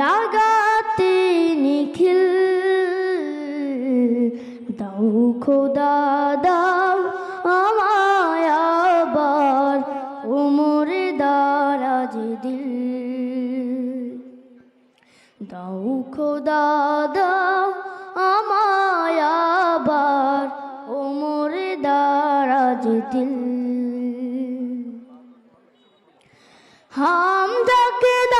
জাগাতে নিখিল। দাও খোদা, দাও আমায় আবার উমর দারাজ দিল। দাও খোদা, দাও আমায় আবার ওমর দারাজ দিল। হাম যাকে দাও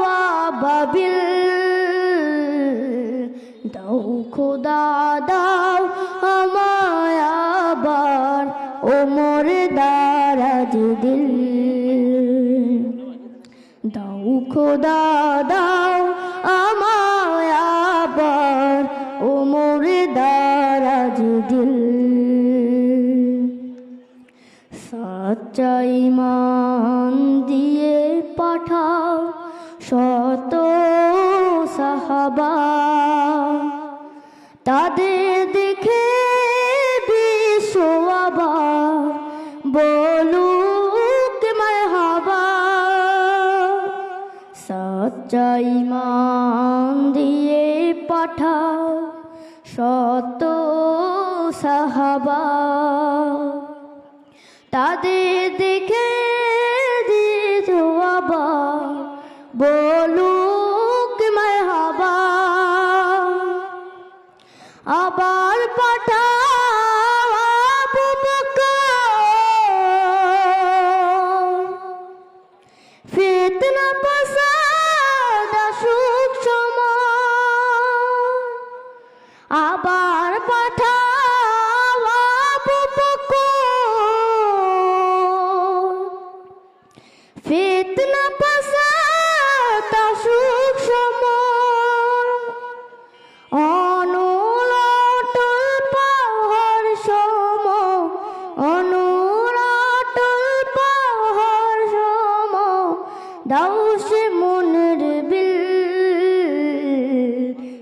পাঠাওয়া বাবিল। দাও খোদা, দাও আমায় আবার ওমর দারাজ দিল। দাও খোদা, দাও আমায় আবার ওমর দারাজ দিল। সচ্চাই মান সচ্চাই মান দিয়ে পাঠাও শত সাহাবা। তাদের দেখে দিত আবার বলুক মারহাবা। আবার পাঠাও ফিতনা পাসাদ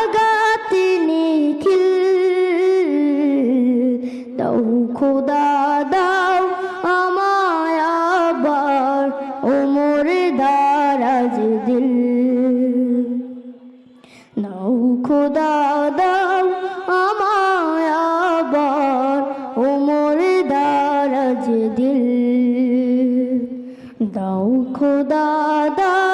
জগত নিখিল। দাও খোদা, দাও আমায় আবার ওমর দারাজ দিল। নাও খোদা, দাও আমায় আবার ওমর দারাজ দিল। দাও খোদা, দাও